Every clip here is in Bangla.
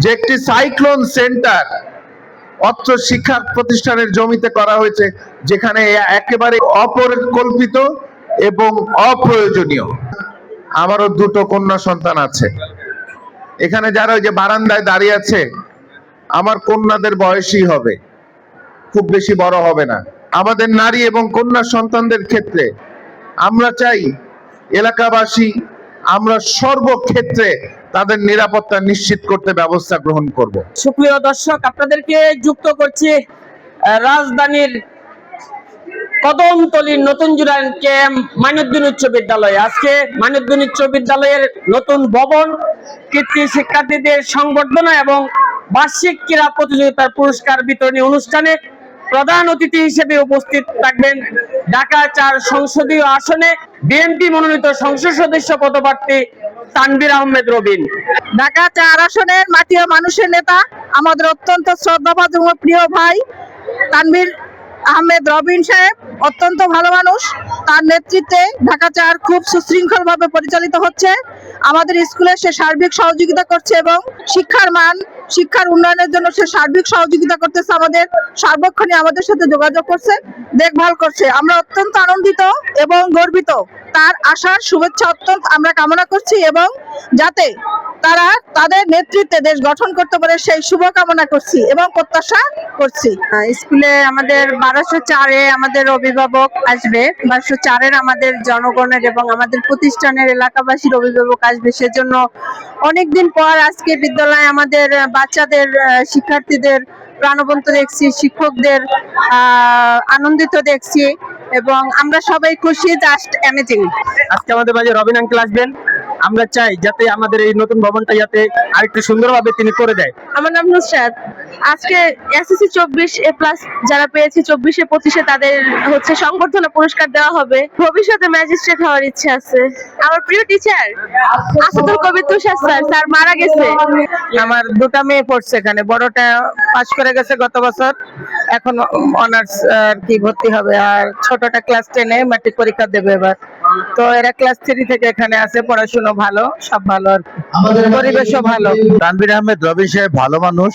যে একটি সাইক্লোন সেন্টার অত্র শিক্ষা প্রতিষ্ঠানের জমিতে করা হয়েছে, যেখানে একেবারে অপরিকল্পিত এবং অপ্রয়োজনীয়। আমারও দুটো কন্যা সন্তান আছে। এখানে যারা ওই যে বারান্দায় দাঁড়িয়ে আছে, আমার কন্যাদের বয়সই হবে। খুব বেশি বড় হবে না। আমাদের নারী এবং কন্যা সন্তানদের ক্ষেত্রে আমরা চাই, এলাকাবাসী, আমরা সর্বক্ষেত্রে তাদের নিরাপত্তা নিশ্চিত করতে ব্যবস্থা গ্রহণ করব। সুপ্রিয় দর্শক, আপনাদেরকে যুক্ত করছি রাজধানীর কদমতলির নতুন জুরাইন ক্যাম্প মাইনুদ্দিন উচ্চ বিদ্যালয়। আজকে মাইনুদ্দিন উচ্চ বিদ্যালয়ের নতুন ভবন কৃতি শিক্ষার্থীদের সংবর্ধনা এবং বার্ষিক ক্রীড়া প্রতিযোগিতার পুরস্কার বিতরণী অনুষ্ঠানে প্রধান অতিথি হিসেবে উপস্থিত থাকবেন ঢাকা চার সংসদীয় আসনে বিএনপি মনোনীত সংসদ সদস্য পদপ্রার্থী তানবির আহমেদ রবিন। ঢাকা চার আসনের মাটি ও মানুষের নেতা, আমাদের অত্যন্ত শ্রদ্ধাবাদ এবং প্রিয় ভাই তানবির আহমেদ রবিন সাহেব, অত্যন্ত ভালো মানুষ। তার নেতৃত্বে ঢাকা চার খুব সুশৃঙ্খল ভাবে পরিচালিত হচ্ছে। আমাদের স্কুলে সে সার্বিক সহযোগিতা করছে এবং শিক্ষার মান শিক্ষার উন্নয়নের জন্য সে সার্বিক সহযোগিতা করতেছে আমাদের সার্বক্ষণে আমাদের সাথে যোগাযোগ করছে, দেখভাল করছে। আমরা অত্যন্ত আনন্দিত এবং গর্বিত। তার আশার শুভেচ্ছা অত্যন্ত আমরা কামনা করছি এবং যাতে তারা তাদের নেতৃত্বে দেশ গঠন করতে পারে সেই শুভকামনা করছি এবং প্রত্যাশা করছি। স্কুলে আমাদের বারোশো চারে আমাদের অভিভাবক আসবে বারোশো চারের আমাদের জনগণের এবং আমাদের প্রতিষ্ঠানের এলাকাবাসীর অভিভাবক আসবে। সেজন্য অনেকদিন পর আজকে বিদ্যালয়ে আমাদের বাচ্চাদের শিক্ষার্থীদের প্রাণবন্ত দেখছি শিক্ষকদের আহ, আনন্দিত দেখছি এবং আমরা সবাই খুশি জাস্ট অ্যামেজিং আজকে আমাদের মাঝে রবিন আঙ্কেল আসবেন। আমরা চাই যাতে আমাদের এই নতুন ভবনটা যাতে আরেকটু সুন্দরভাবে তিনি করে দেয়। আমার নাম নুসরাত। আজকে এসএসসি চব্বিশ এ প্লাস যারা পেয়েছে চব্বিশে পঁচিশে তাদের হচ্ছে সংবর্ধনা পুরস্কার দেওয়া হবে। ভবিষ্যতে ম্যাজিস্ট্রেট হওয়ার ইচ্ছে আছে। আমার প্রিয় teacher Asadul Kabir Tushar sir sir মারা গেছে। আমার দুটা মেয়ে পড়ছে এখানে বড়টা পাশ করে গেছে গত বছর। এখন অনার্স আর কি ভর্তি হবে আর ছোটটা ক্লাস টেনে ম্যাট্রিক পরীক্ষা দেবে এবার। তো এরা ক্লাস থ্রি থেকে এখানে আছে পড়াশোনা ভালো সব ভালো। পরিবেশও ভালো তানভীর আহমেদ রবি সাহেব ভালো মানুষ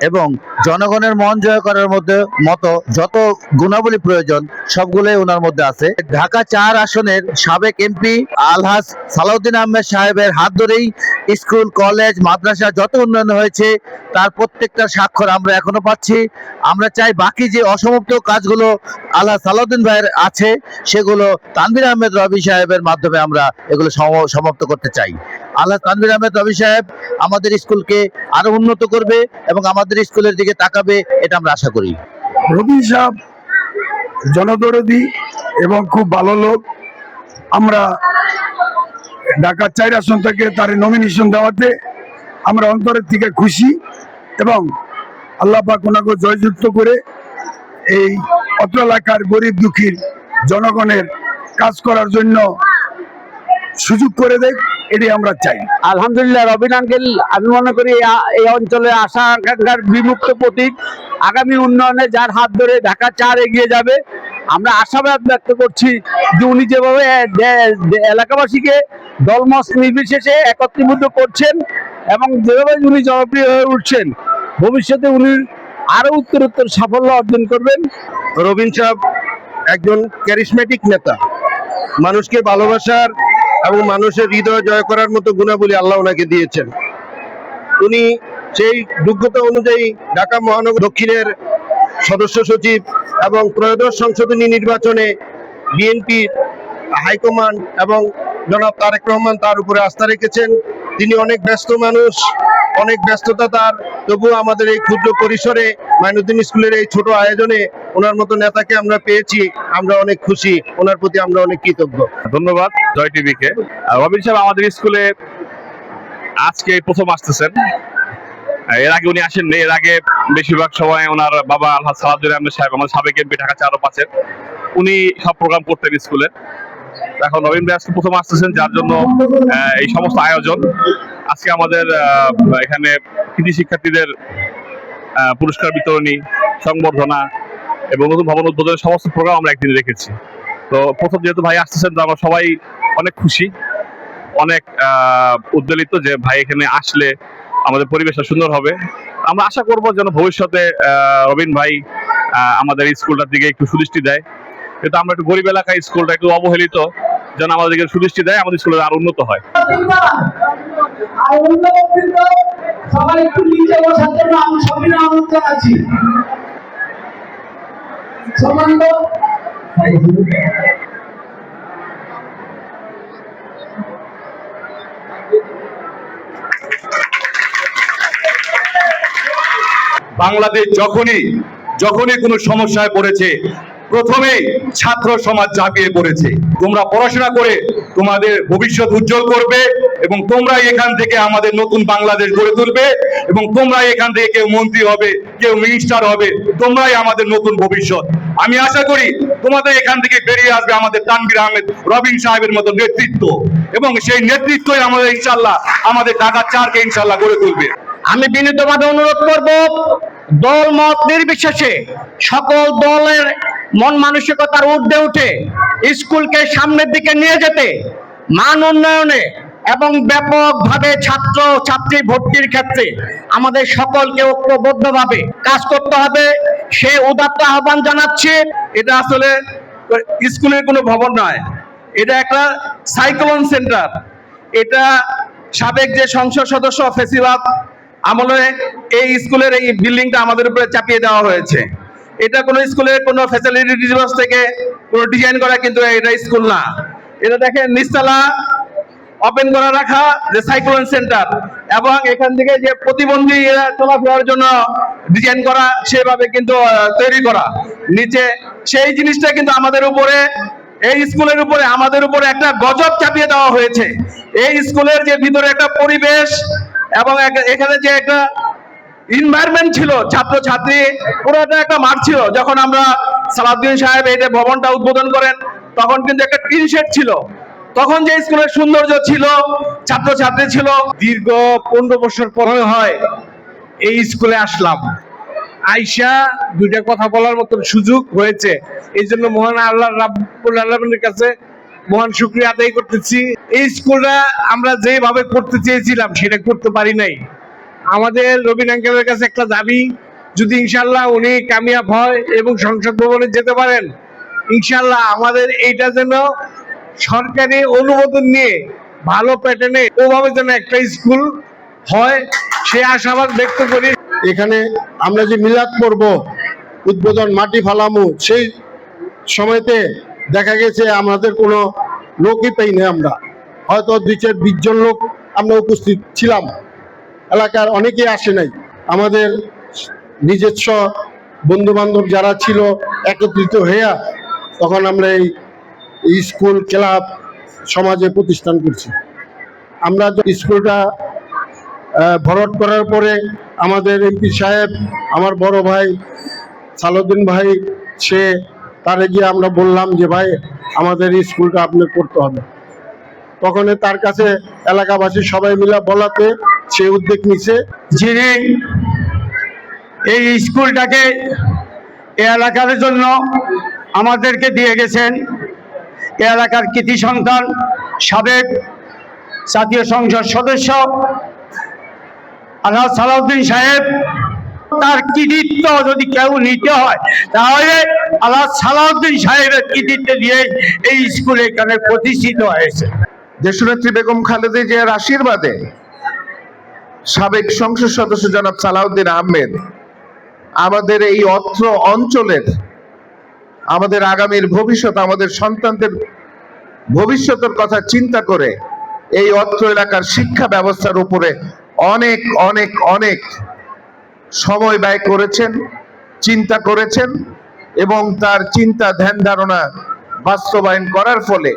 এবং জনগণের মন জয় করার মধ্যে মতো যত গুণাবলী প্রয়োজন, সবগুলোই ওনার মধ্যে আছে। ঢাকা চার আসনের সাবেক এমপি আলহাজ সালাউদ্দিন আহমেদ সাহেবের হাত ধরেই স্কুল, কলেজ, মাদ্রাসা যত উন্নয়ন হয়েছে, তার প্রত্যেকটা স্বাক্ষর আমরা এখনও পাচ্ছি। আমরা চাই বাকি যে অসমাপ্ত কাজগুলো আল্লাহ সালাউদ্দিন ভাইয়ের আছে, সেগুলো তানভীর আহমেদ রবি সাহেবের মাধ্যমে আমরা এগুলো সম- সমাপ্ত করতে চাই। আল্লাহ তানভীর আহমেদ রবি সাহেব আমাদের স্কুলকে আরও উন্নত করবে এবং আমাদের স্কুলের দিকে তাকাবে, এটা আমরা আশা করি। রবি সাহেব জনদরদি এবং খুব ভালো লোক। আমরা ঢাকা চার আসন থেকে তার নমিনেশন দেওয়াতে আমরা অন্তরের থেকে খুশি এবং আল্লাহ পাক ওনাকে জয়যুক্ত করে এই অত্র এলাকার গরিব দুঃখীর জনগণের কাজ করার জন্য সুযোগ করে দেয় এটি আমরা চাই। আলহামদুলিল্লাহ রবিন আঙ্কেল আমি মনে করি এই অঞ্চলে আশা আকাঙ্ক্ষার বিমুক্ত প্রতীক। আগামী উন্নয়নে যার হাত ধরে ঢাকা চার এগিয়ে যাবে আমরা আশাবাদ ব্যক্ত করছি যে উনি যেভাবে এলাকাবাসীকে দলমত নির্বিশেষে একত্রীভূত করছেন এবং যেভাবে উনি জনপ্রিয় হয়ে উঠছেন ভবিষ্যতে উনি আরও উত্তরোত্তর সাফল্য অর্জন করবেন। রবিন সাহেব একজন ক্যারিসমেটিক নেতা। মানুষকে ভালোবাসার এবং মানুষের হৃদয় জয় করার মতো গুণাবলী আল্লাহ ওনাকে দিয়েছেন। উনি সেই যোগ্যতা অনুযায়ী ঢাকা মহানগর দক্ষিণের সদস্য সচিব এবং ত্রয়োদশ সংশোধনী নির্বাচনে বিএনপি হাইকমান্ড এবং জনাব তারেক রহমান তার উপরে আস্থা রেখেছেন। তিনি অনেক ব্যস্ত মানুষ, অনেক ব্যস্ততা তার। তবুও আমাদের এই ক্ষুদ্র পরিসরে মাইনুদ্দিন স্কুলের এই ছোট আয়োজনে ওনার মতো নেতাকে আমরা পেয়েছি, আমরা অনেক খুশি, ওনার প্রতি আমরা অনেক কৃতজ্ঞ। ধন্যবাদ, জয় টিভিকে। রবিন সাহেব আমাদের স্কুলে আজকে প্রথম আসতেছেন। এর আগে উনি আসেননি, এর আগে বেশিরভাগ সময় ওনার বাবা আল্লাহ সালাদুল আহমেদ সাহেব, আমাদের সাবেক এমপি ঢাকা চারো পাঁচের উনি সব প্রোগ্রাম করতেন স্কুলে। এখন নবীন ভাই আজকে প্রথম আসতেছেন, যার জন্য এই সমস্ত আয়োজন। আজকে আমাদের এখানে কৃষি শিক্ষার্থীদের পুরস্কার বিতরণী, সংবর্ধনা এবং নতুন ভবন উদ্বোধনের সমস্ত প্রোগ্রাম আমরা একদিন রেখেছি। তো প্রথম যেহেতু ভাই আসতেছেন, তো আমরা সবাই অনেক খুশি, অনেক উদ্বেলিত যে ভাই এখানে আসলে আমাদের পরিবেশটা সুন্দর হবে। আমরা আশা করব যেন ভবিষ্যতে রবিন ভাই আমাদের স্কুলটার দিকে একটু সুদৃষ্টি দেয়। কিন্তু আমরা একটু গরিব এলাকায় স্কুলটা একটু অবহেলিত, যেন আমাদেরকে সুদৃষ্টি দেয়, আমাদের স্কুলের আরও উন্নত হয়। সবাই একটু নিচে বসার জন্য আমি আছি। বাংলাদেশ যখনই যখনই কোনো সমস্যায় পড়েছে, প্রথমেই ছাত্র সমাজ ঝাঁপিয়ে পড়েছে। তোমরা পড়াশোনা করে তোমাদের ভবিষ্যৎ উজ্জ্বল করবে এবং তোমরাই এখান থেকে আমাদের নতুন বাংলাদেশ গড়ে তুলবে। এবং তোমরাই এখান থেকে কেউ মন্ত্রী হবে, কেউ মিনিস্টার হবে, তোমরাই আমাদের নতুন ভবিষ্যৎ। আমি আশা করি তোমাদের এখান থেকে বেরিয়ে আসবে আমাদের তানবির আহমেদ রবিন সাহেবের মতো নেতৃত্ব। এবং সেই নেতৃত্বই আমাদের ইনশাল্লাহ, আমাদের ঢাকা চারকে ইনশাল্লাহ গড়ে তুলবে। আমি বিনীতভাবে অনুরোধ করব, দল মত নির্বিশেষে সকল দলের মন মানসিকতার ঊর্ধ্বে উঠে স্কুলকে সামনের দিকে নিয়ে যেতে, মান উন্নয়নে এবং ব্যাপকভাবে ছাত্র ছাত্রী ভর্তির ক্ষেত্রে আমাদের সকলকে ঐক্যবদ্ধভাবে কাজ করতে হবে। সে উদাত্ত আহ্বান জানাচ্ছি, এটা আসলে স্কুলের কোনো ভবন নয়, এটা একটা সাইক্লোন সেন্টার। এটা সাবেক যে সংসদ সদস্য ফেসিবাদ আমলে এই স্কুলের এই বিল্ডিংটা আমাদের উপরে চাপিয়ে দেওয়া হয়েছে। এটা কোনো স্কুলের কোনো ফ্যাসিলিটি থেকে কোনো ডিজাইন করা কিন্তু এটা স্কুল না। এটা দেখেন নিচতলা ওপেন করা রাখা যে সাইক্লোন সেন্টার এবং এখান থেকে যে প্রতিবন্ধী চলাফেরার জন্য ডিজাইন করা, সেভাবে কিন্তু তৈরি করা। নিচে সেই জিনিসটা কিন্তু আমাদের উপরে, এই স্কুলের উপরে, আমাদের উপরে একটা গজব চাপিয়ে দেওয়া হয়েছে। এই স্কুলের যে ভিতরে একটা পরিবেশ এবং এখানে যে একটা এনভায়রনমেন্ট ছিল ছাত্র ছাত্রী পুরোটা একটা মাঠ ছিল। যখন আমরা সালাউদ্দিন সাহেব এই যে ভবনটা উদ্বোধন করেন, তখন কিন্তু একটা টিন শেড ছিল। তখন যে স্কুলের সৌন্দর্য ছিল ছাত্র ছাত্রী ছিল, দীর্ঘ পনেরো বছর পরে হয় এই স্কুলে আসলাম। আইসা দুইটা কথা বলার মতন সুযোগ হয়েছে। এই জন্য মহান আল্লাহ আলমের কাছে মহান শুক্রিয়া আদায় করতেছি। এই স্কুলটা আমরা যেভাবে করতে চেয়েছিলাম, সেটা করতে পারি নাই। আমাদের রবিন আঙ্কেলের কাছে একটা দাবি, যদি ইনশাল্লাহ উনি কামিয়াব হয় এবং সংসদ ভবনে যেতে পারেন ইনশাল্লাহ আমাদের এইটা যেন সরকারি অনুমোদন নিয়ে ভালো প্যাটার্নে ওভাবে যেন একটা স্কুল হয়, সে আশাবাদ ব্যক্ত করি। এখানে আমরা যে মিলাদ পড়ব উদ্বোধন মাটি ফালামু, সেই সময়তে দেখা গেছে আমাদের কোনো লোকই পাই না আমরা। হয়তো দুই চার বিশ জন লোক আমরা উপস্থিত ছিলাম। এলাকার অনেকেই আসে নাই। আমাদের নিজস্ব বন্ধু বান্ধব যারা ছিল একত্রিত হইয়া তখন আমরা এই স্কুল, ক্লাব, সমাজে প্রতিষ্ঠান করছি। আমরা স্কুলটা ভরাট করার পরে আমাদের এমপি সাহেব, আমার বড় ভাই সালুদ্দিন ভাই, সে তারে গিয়ে আমরা বললাম যে, ভাই, আমাদের স্কুলটা আপনার করতে হবে। তখন তার কাছে এলাকাবাসী সবাই মিলে বলাতে সে উদ্যোগ নিছে। যিনি এই স্কুলটাকে এলাকার জন্য আমাদেরকে দিয়ে গেছেন এই এলাকার কৃতি সন্তান, সাবেক জাতীয় সংসদ সদস্য আল্লাহ সালাউদ্দিন সাহেব, তার কৃতিত্ব যদি কেউ নিতে হয়, তাহলে আল্লাহ সালাউদ্দিন সাহেবের কৃতিত্ব দিয়ে এই স্কুল এখানে প্রতিষ্ঠিত হয়েছে। দেশনেত্রী বেগম খালেদা জিয়ার আশীর্বাদে সাবেক সংসদ সদস্য জনাব সালাউদ্দিন আহমেদ আমাদের এই অত্র অঞ্চলের আমাদের আগামীর ভবিষ্যৎ, আমাদের সন্তানদের ভবিষ্যতের কথা চিন্তা করে এই অত্র এলাকার শিক্ষা ব্যবস্থার উপরে অনেক অনেক অনেক সময় ব্যয় করেছেন, চিন্তা করেছেন এবং তার চিন্তা ধ্যান ধারণা বাস্তবায়ন করার ফলে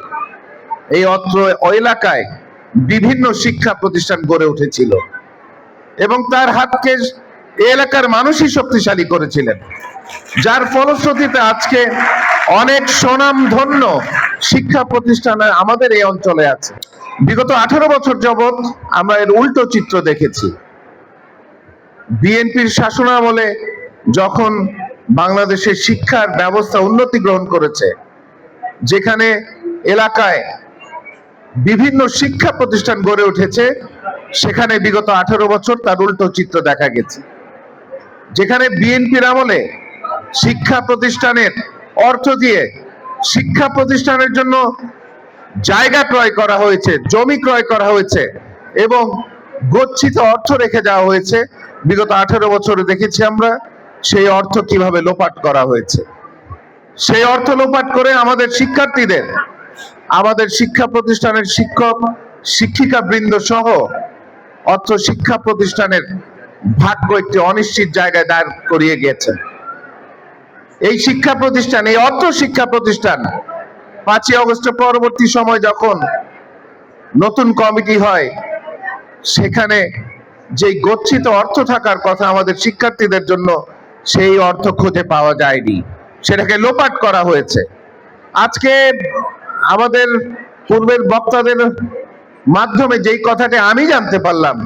এই অত্র এলাকায় বিভিন্ন শিক্ষা প্রতিষ্ঠান গড়ে উঠেছিল এবং তার হাতকে এলাকার মানুষই শক্তিশালী করেছিলেন। যার ফলশ্রুতিতে আজকে অনেক সুনামধন্য শিক্ষা প্রতিষ্ঠান আমাদের এই অঞ্চলে আছে। বিগত আঠারো বছর যাবৎ আমরা এর উল্টো চিত্র দেখেছি। বিএনপির শাসনামলে যখন বাংলাদেশের শিক্ষার ব্যবস্থা উন্নতি গ্রহণ করেছে, যেখানে এলাকায় বিভিন্ন শিক্ষা প্রতিষ্ঠান গড়ে উঠেছে, সেখানে বিগত আঠারো বছর তার উল্টো চিত্র দেখা গেছে। যেখানে বিএনপির আমলে শিক্ষা প্রতিষ্ঠানের অর্থ দিয়ে শিক্ষা প্রতিষ্ঠানের জন্য জায়গা ক্রয় করা হয়েছে, জমি ক্রয় করা হয়েছে এবং গচ্ছিত অর্থ রেখে যাওয়া হয়েছে। বিগত আঠারো বছরে দেখেছি আমরা সেই অর্থ কীভাবে লোপাট করা হয়েছে। সেই অর্থ লোপাট করে আমাদের শিক্ষার্থীদের, আমাদের শিক্ষা প্রতিষ্ঠানের শিক্ষক শিক্ষিকা বৃন্দ সহ অর্থ শিক্ষা প্রতিষ্ঠানের ভাগ্য একটি অনিশ্চিত জায়গায় দাঁড় করিয়ে গিয়েছে। এই শিক্ষা প্রতিষ্ঠান, এই অর্থ শিক্ষা প্রতিষ্ঠান পাঁচই অগস্টের পরবর্তী সময় যখন নতুন কমিটি হয়, সেখানে যে গচ্ছিত অর্থ থাকার কথা আমাদের শিক্ষার্থীদের জন্য সেই অর্থ খুঁজে পাওয়া যায়নি। সেটাকে লোপাট করা হয়েছে। আজকে আমাদের পূর্বের বক্তাদের মাধ্যমে যেই কথাটা আমি জানতে পারলাম,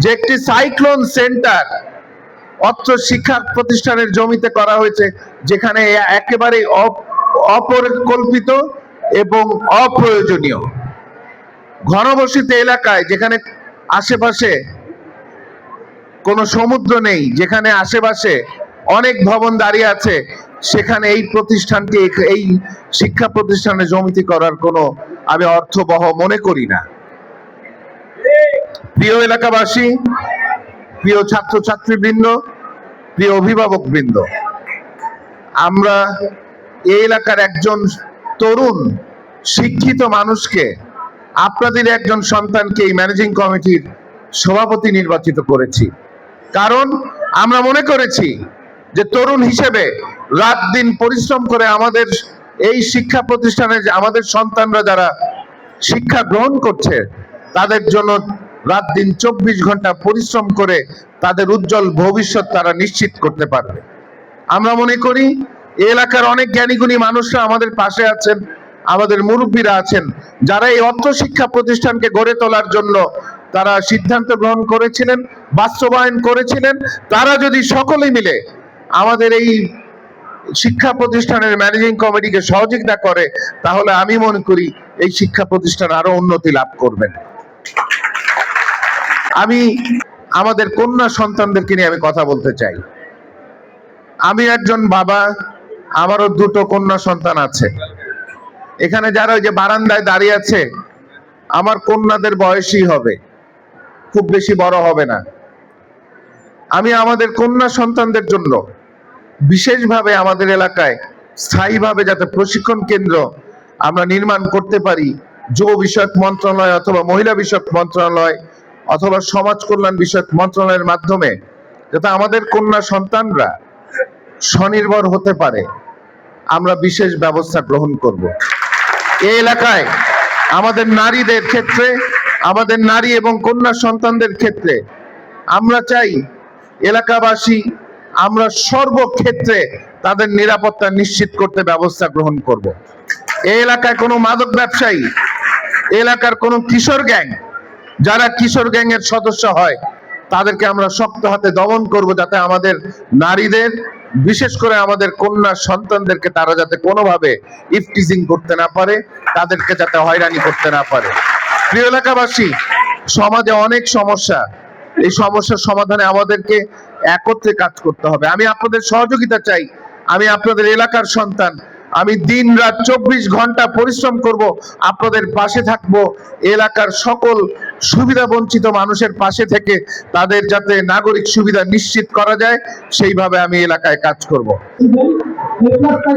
যে একটি সাইক্লোন সেন্টার অর্থ শিক্ষা প্রতিষ্ঠানের জমিতে করা হয়েছে, যেখানে একেবারে অপ- অপরিকল্পিত এবং অপ্রয়োজনীয়। ঘনবসতিত এলাকায় যেখানে আশেপাশে কোনো সমুদ্র নেই, যেখানে আশেপাশে অনেক ভবন দাঁড়িয়ে আছে, সেখানে এই প্রতিষ্ঠানটি এই- এই শিক্ষা প্রতিষ্ঠানে জমিতে করার কোনো আমি অর্থবহ মনে করি না। প্রিয় এলাকাবাসী, প্রিয় ছাত্রছাত্রীবৃন্দ প্রিয় অভিভাবক বৃন্দ, আমরা এই এলাকার একজন তরুণ শিক্ষিত মানুষকে, আপনাদের একজন সন্তানকে এই ম্যানেজিং কমিটির সভাপতি নির্বাচিত করেছি। কারণ আমরা মনে করেছি যে তরুণ হিসেবে রাত দিন পরিশ্রম করে আমাদের এই শিক্ষা প্রতিষ্ঠানে আমাদের সন্তানরা যারা শিক্ষা গ্রহণ করছে, তাদের জন্য রাত দিন চব্বিশ ঘণ্টা পরিশ্রম করে তাদের উজ্জ্বল ভবিষ্যৎ তারা নিশ্চিত করতে পারবে। আমরা মনে করি এলাকার অনেক জ্ঞানীগুণী মানুষরা আমাদের পাশে আছেন, আমাদের মুরব্বীরা আছেন, যারা এই অর্থ শিক্ষা প্রতিষ্ঠানকে গড়ে তোলার জন্য তারা সিদ্ধান্ত গ্রহণ করেছিলেন, বাস্তবায়ন করেছিলেন। তারা যদি সকলে মিলে আমাদের এই শিক্ষা প্রতিষ্ঠানের ম্যানেজিং কমিটিকে সহযোগিতা করে, তাহলে আমি মনে করি এই শিক্ষা প্রতিষ্ঠান আরও উন্নতি লাভ করবেন আমি আমাদের কন্যা সন্তানদেরকে নিয়ে আমি কথা বলতে চাই। আমি একজন বাবা, আমারও দুটো কন্যা সন্তান আছে। এখানে যারা ওই যে বারান্দায় দাঁড়িয়ে আছে, আমার কন্যাদের বয়সই হবে। খুব বেশি বড় হবে না। আমি আমাদের কন্যা সন্তানদের জন্য বিশেষভাবে আমাদের এলাকায় স্থায়ীভাবে যাতে প্রশিক্ষণ কেন্দ্র আমরা নির্মাণ করতে পারি, যুব বিষয়ক মন্ত্রণালয় অথবা মহিলা বিষয়ক মন্ত্রণালয় অথবা সমাজ কল্যাণ বিষয়ক মন্ত্রণালয়ের মাধ্যমে, যাতে আমাদের কন্যা সন্তানরা স্বনির্ভর হতে পারে, আমরা বিশেষ ব্যবস্থা গ্রহণ করব। এই এলাকায় আমাদের নারীদের ক্ষেত্রে, আমাদের নারী এবং কন্যা সন্তানদের ক্ষেত্রে আমরা চাই এলাকাবাসী আমরা সর্বক্ষেত্রে তাদের নিরাপত্তা নিশ্চিত করতে ব্যবস্থা গ্রহণ করব। এই এলাকায় কোনো মাদক ব্যবসায়ী এলাকার কোনো কিশোর গ্যাং যারা কিশোর গ্যাং এর সদস্য হয়, তাদেরকে আমরা শক্ত হাতে দমন করব যাতে আমাদের নারীদের, বিশেষ করে আমাদের কন্যা সন্তানদেরকে তারা যাতে কোনোভাবে ইফটিজিং করতে না পারে, তাদেরকে যাতে হয়রানি করতে না পারে। প্রিয় এলাকাবাসী, সমাজে অনেক সমস্যা। এই সমস্যার সমাধানে আমাদেরকে একত্রে কাজ করতে হবে। আমি আপনাদের সহযোগিতা চাই। আমি আপনাদের এলাকার সন্তান। আমি দিন রাত চব্বিশ ঘণ্টা পরিশ্রম করব। আপনাদের পাশে থাকব। এলাকার সকল সুবিধা বঞ্চিত মানুষের পাশে থেকে তাদের যাতে নাগরিক সুবিধা নিশ্চিত করা যায়, সেইভাবে আমি এলাকায় কাজ করব। নির্বাচন